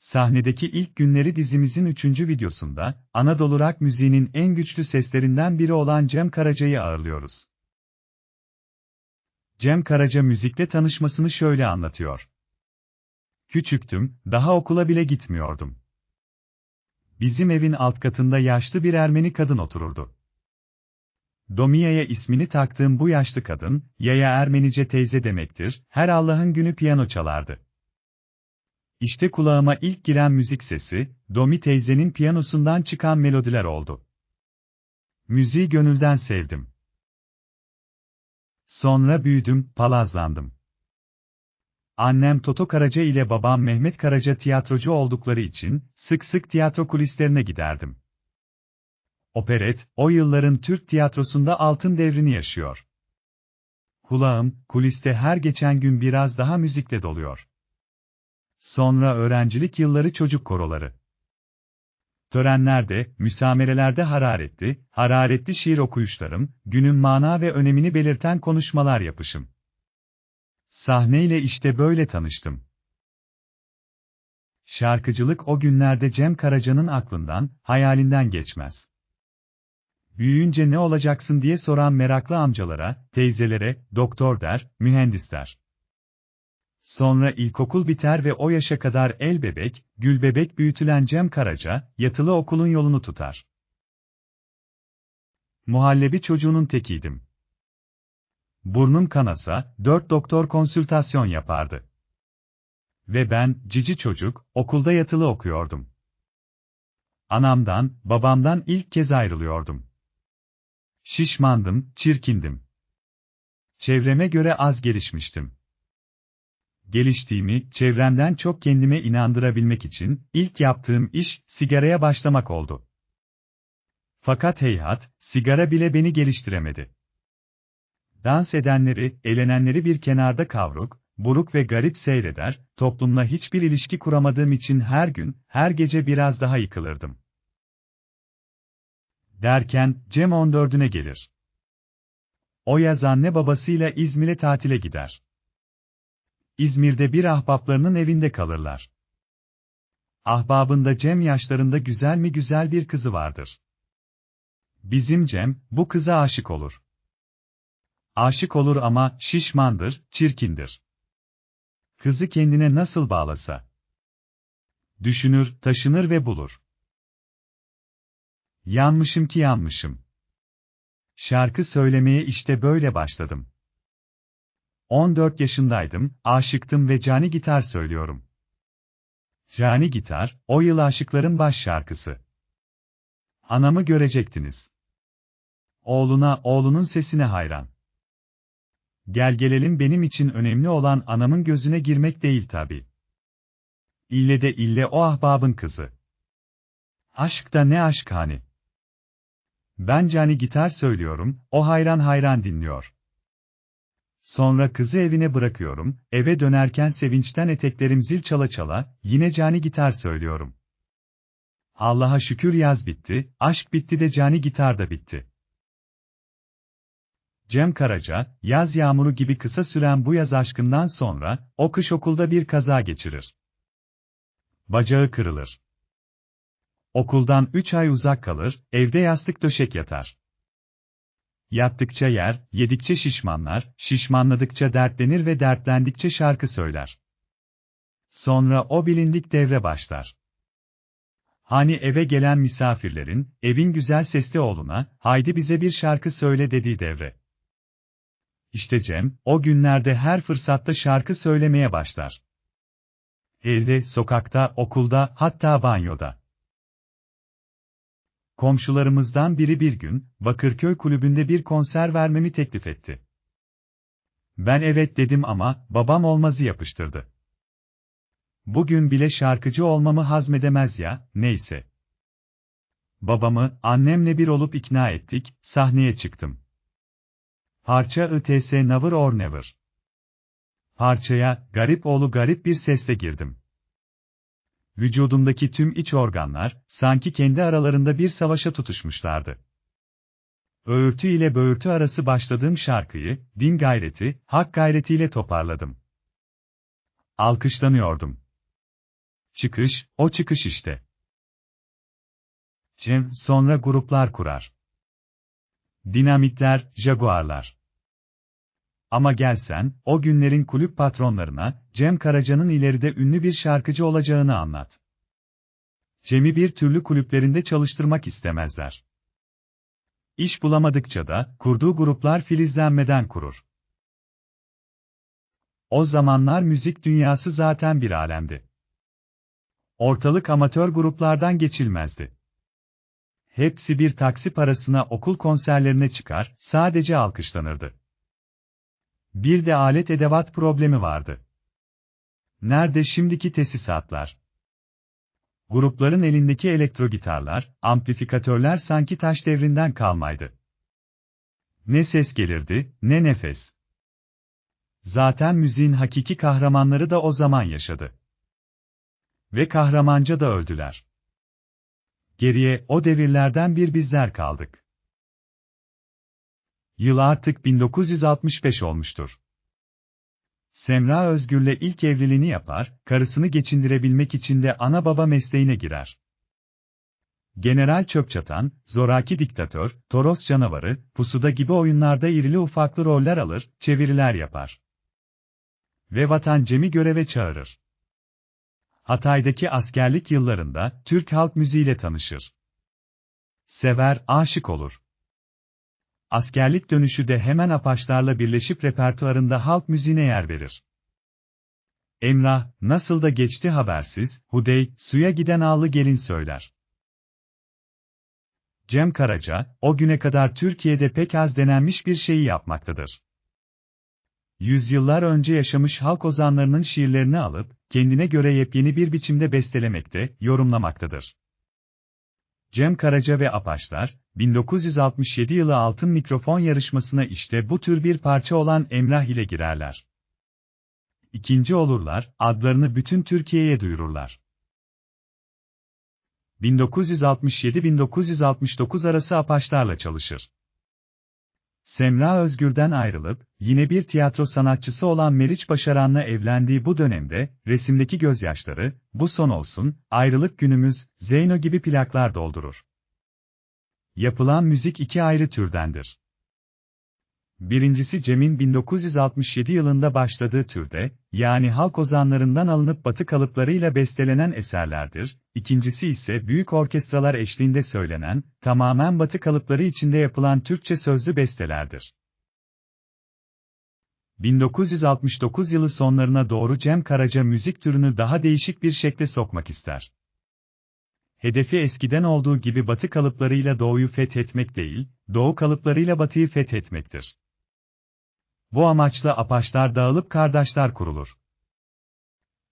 Sahnedeki ilk günleri dizimizin üçüncü videosunda, Anadolu Rock müziğinin en güçlü seslerinden biri olan Cem Karaca'yı ağırlıyoruz. Cem Karaca müzikle tanışmasını şöyle anlatıyor. Küçüktüm, daha okula bile gitmiyordum. Bizim evin alt katında yaşlı bir Ermeni kadın otururdu. Domiya'ya ismini taktığım bu yaşlı kadın, Yaya Ermenice teyze demektir, her Allah'ın günü piyano çalardı. İşte kulağıma ilk giren müzik sesi, Domi teyzenin piyanosundan çıkan melodiler oldu. Müziği gönülden sevdim. Sonra büyüdüm, palazlandım. Annem Toto Karaca ile babam Mehmet Karaca tiyatrocu oldukları için, sık sık tiyatro kulislerine giderdim. Operet, o yılların Türk tiyatrosunda altın devrini yaşıyor. Kulağım, kuliste her geçen gün biraz daha müzikle doluyor. Sonra öğrencilik yılları çocuk koroları. Törenlerde, müsamerelerde hararetli, hararetli şiir okuyuşlarım, günün mana ve önemini belirten konuşmalar yapışım. Sahneyle işte böyle tanıştım. Şarkıcılık o günlerde Cem Karaca'nın aklından, hayalinden geçmez. Büyüyünce ne olacaksın diye soran meraklı amcalara, teyzelere, doktor der, mühendis der. Sonra ilkokul biter ve o yaşa kadar el bebek, gül bebek büyütülen Cem Karaca, yatılı okulun yolunu tutar. Muhallebi çocuğunun tekiydim. Burnum kanasa, dört doktor konsültasyon yapardı. Ve ben, cici çocuk, okulda yatılı okuyordum. Anamdan, babamdan ilk kez ayrılıyordum. Şişmandım, çirkindim. Çevreme göre az gelişmiştim geliştiğimi, çevremden çok kendime inandırabilmek için, ilk yaptığım iş, sigaraya başlamak oldu. Fakat heyhat, sigara bile beni geliştiremedi. Dans edenleri, eğlenenleri bir kenarda kavruk, buruk ve garip seyreder, toplumla hiçbir ilişki kuramadığım için her gün, her gece biraz daha yıkılırdım. Derken, Cem 14'üne gelir. O yaz anne babasıyla İzmir'e tatile gider. İzmir'de bir ahbaplarının evinde kalırlar. Ahbabında Cem yaşlarında güzel mi güzel bir kızı vardır. Bizim Cem, bu kıza aşık olur. Aşık olur ama şişmandır, çirkindir. Kızı kendine nasıl bağlasa. Düşünür, taşınır ve bulur. Yanmışım ki yanmışım. Şarkı söylemeye işte böyle başladım. 14 yaşındaydım, aşıktım ve cani gitar söylüyorum. Cani gitar, o yıl aşıkların baş şarkısı. Anamı görecektiniz. Oğluna, oğlunun sesine hayran. Gel gelelim benim için önemli olan anamın gözüne girmek değil tabi. İlle de ille o ahbabın kızı. Aşk da ne aşk hani. Ben cani gitar söylüyorum, o hayran hayran dinliyor. Sonra kızı evine bırakıyorum, eve dönerken sevinçten eteklerim zil çala çala, yine cani gitar söylüyorum. Allah'a şükür yaz bitti, aşk bitti de cani gitar da bitti. Cem Karaca, yaz yağmuru gibi kısa süren bu yaz aşkından sonra, o kış okulda bir kaza geçirir. Bacağı kırılır. Okuldan üç ay uzak kalır, evde yastık döşek yatar. Yattıkça yer, yedikçe şişmanlar, şişmanladıkça dertlenir ve dertlendikçe şarkı söyler. Sonra o bilindik devre başlar. Hani eve gelen misafirlerin, evin güzel sesli oğluna, haydi bize bir şarkı söyle dediği devre. İşte Cem, o günlerde her fırsatta şarkı söylemeye başlar. Evde, sokakta, okulda, hatta banyoda. Komşularımızdan biri bir gün, Bakırköy kulübünde bir konser vermemi teklif etti. Ben evet dedim ama, babam olmazı yapıştırdı. Bugün bile şarkıcı olmamı hazmedemez ya, neyse. Babamı, annemle bir olup ikna ettik, sahneye çıktım. Parça ITS Never or Never. Parçaya, garip oğlu garip bir sesle girdim vücudumdaki tüm iç organlar, sanki kendi aralarında bir savaşa tutuşmuşlardı. Öğürtü ile böğürtü arası başladığım şarkıyı, din gayreti, hak gayretiyle toparladım. Alkışlanıyordum. Çıkış, o çıkış işte. Cem, sonra gruplar kurar. Dinamitler, Jaguarlar. Ama gelsen, o günlerin kulüp patronlarına, Cem Karaca'nın ileride ünlü bir şarkıcı olacağını anlat. Cem'i bir türlü kulüplerinde çalıştırmak istemezler. İş bulamadıkça da, kurduğu gruplar filizlenmeden kurur. O zamanlar müzik dünyası zaten bir alemdi. Ortalık amatör gruplardan geçilmezdi. Hepsi bir taksi parasına okul konserlerine çıkar, sadece alkışlanırdı. Bir de alet edevat problemi vardı. Nerede şimdiki tesisatlar? Grupların elindeki elektro gitarlar, amplifikatörler sanki taş devrinden kalmaydı. Ne ses gelirdi, ne nefes. Zaten müziğin hakiki kahramanları da o zaman yaşadı. Ve kahramanca da öldüler. Geriye o devirlerden bir bizler kaldık. Yıl artık 1965 olmuştur. Semra Özgür'le ilk evliliğini yapar, karısını geçindirebilmek için de ana baba mesleğine girer. General Çöpçatan, zoraki diktatör, Toros canavarı, pusuda gibi oyunlarda irili ufaklı roller alır, çeviriler yapar. Ve vatan Cem'i göreve çağırır. Hatay'daki askerlik yıllarında Türk halk müziğiyle tanışır. Sever, aşık olur. Askerlik dönüşü de hemen Apaçlarla birleşip repertuarında halk müziğine yer verir. Emrah, nasıl da geçti habersiz, Hudey, suya giden ağlı gelin söyler. Cem Karaca, o güne kadar Türkiye'de pek az denenmiş bir şeyi yapmaktadır. Yüzyıllar önce yaşamış halk ozanlarının şiirlerini alıp, kendine göre yepyeni bir biçimde bestelemekte, yorumlamaktadır. Cem Karaca ve Apaçlar, 1967 yılı Altın Mikrofon yarışmasına işte bu tür bir parça olan Emrah ile girerler. İkinci olurlar, adlarını bütün Türkiye'ye duyururlar. 1967-1969 arası Apaçlarla çalışır. Semra Özgür'den ayrılıp, yine bir tiyatro sanatçısı olan Meriç Başaran'la evlendiği bu dönemde, resimdeki gözyaşları, bu son olsun, ayrılık günümüz, Zeyno gibi plaklar doldurur. Yapılan müzik iki ayrı türdendir. Birincisi Cem'in 1967 yılında başladığı türde, yani halk ozanlarından alınıp batı kalıplarıyla bestelenen eserlerdir. İkincisi ise büyük orkestralar eşliğinde söylenen, tamamen batı kalıpları içinde yapılan Türkçe sözlü bestelerdir. 1969 yılı sonlarına doğru Cem Karaca müzik türünü daha değişik bir şekle sokmak ister. Hedefi eskiden olduğu gibi batı kalıplarıyla doğuyu fethetmek değil, doğu kalıplarıyla batıyı fethetmektir. Bu amaçla apaçlar dağılıp kardeşler kurulur.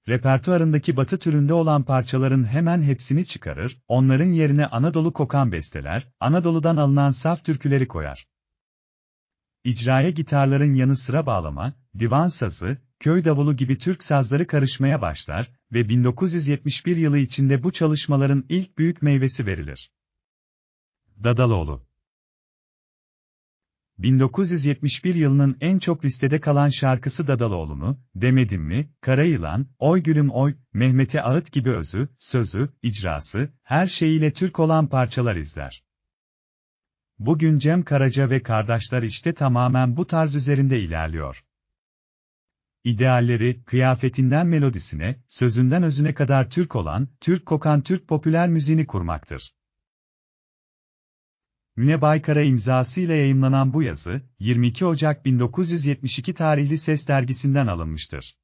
Repertuarındaki batı türünde olan parçaların hemen hepsini çıkarır, onların yerine Anadolu kokan besteler, Anadolu'dan alınan saf türküleri koyar. İcraya gitarların yanı sıra bağlama, divan sazı, köy davulu gibi Türk sazları karışmaya başlar ve 1971 yılı içinde bu çalışmaların ilk büyük meyvesi verilir. Dadaloğlu 1971 yılının en çok listede kalan şarkısı Dadaloğlu'nu, demedim mi, Kara Yılan, Oy Gülüm Oy, Mehmet'e Ağıt gibi özü, sözü, icrası, her şeyiyle Türk olan parçalar izler. Bugün Cem Karaca ve kardeşler işte tamamen bu tarz üzerinde ilerliyor. İdealleri, kıyafetinden melodisine, sözünden özüne kadar Türk olan, Türk kokan Türk popüler müziğini kurmaktır. Müne Baykara imzasıyla yayımlanan bu yazı, 22 Ocak 1972 tarihli Ses dergisinden alınmıştır.